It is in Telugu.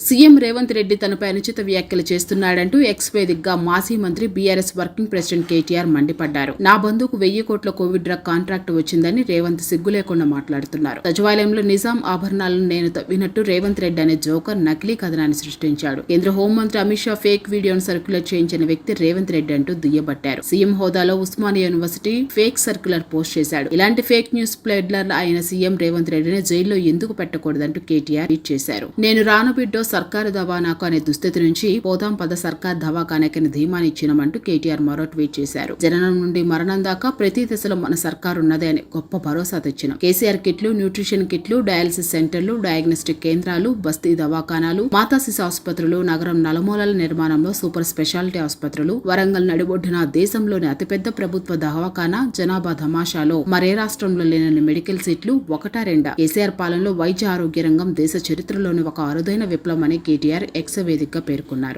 సీఎం రేవంత్ రెడ్డి తనపై అనుచిత వ్యాఖ్యలు చేస్తున్నాడంటూ ఎక్స్ వేదికగా మాజీ మంత్రి బీఆర్ఎస్ వర్కింగ్ ప్రెసిడెంట్ కేటీఆర్ మండిపడ్డారు. నా బంధువుకు వెయ్యి కోట్ల కోవిడ్ డ్రగ్ కాంట్రాక్ట్ వచ్చిందని రేవంత్ సిగ్గు లేకుండా మాట్లాడుతున్నారు. సచివాలయంలో నిజాం ఆభరణాలను నేను తవ్వినట్టు రేవంత్ రెడ్డి అనే జోకర్ నకిలీ కథనాన్ని సృష్టించాడు. కేంద్ర హోంమంత్రి అమిత్ షా ఫేక్ వీడియోను సర్క్యులర్ చేయించిన వ్యక్తి రేవంత్ రెడ్డి అంటూ దుయ్యబట్టారు. సీఎం హోదాలో Osmania university fake circular post చేశాడు. ఇలాంటి ఫేక్ న్యూస్ ప్లేడ్లర్ అయిన సీఎం రేవంత్ రెడ్డిని జైల్లో ఎందుకు పెట్టకూడదంటూ కేటీఆర్ ట్వీట్ చేశారు. నేను రాను బిడ్డో సర్కారు దవానాకు అనే దుస్థితి నుంచి పోదాం పద సర్కార్ దవాఖానాకని ధీమాని ఇచ్చినమంటూ కేటీఆర్ మరో ట్వీట్ చేశారు. జననం నుండి మరణం దాకా ప్రతి దశలో మన సర్కారు ఉన్నదే అని గొప్ప భరోసా తెచ్చిన. కేసీఆర్ కిట్లు న్యూట్రిషన్ కిట్లు డయాలసిస్ సెంటర్లు డయాగ్నోస్టిక్ కేంద్రాలు బస్తీ దవాఖానాలు మాతా శిశు ఆసుపత్రులు నగరం నలుమూలల నిర్మాణంలో సూపర్ స్పెషాలిటీ ఆసుపత్రులు వరంగల్ నడిబొడ్డున దేశంలోని అతిపెద్ద ప్రభుత్వ దవాఖానా జనాభా ధమాషాలో మరే రాష్ట్రంలో లేనని మెడికల్ సీట్లు ఒకటా రెండా? కేసీఆర్ పాలనలో వైద్య ఆరోగ్య రంగం దేశ చరిత్రలోని ఒక అరుదైన విప్లవం విప్లవమని కేటీఆర్ ఎక్స్ వేదికగా పేర్కొన్నారు.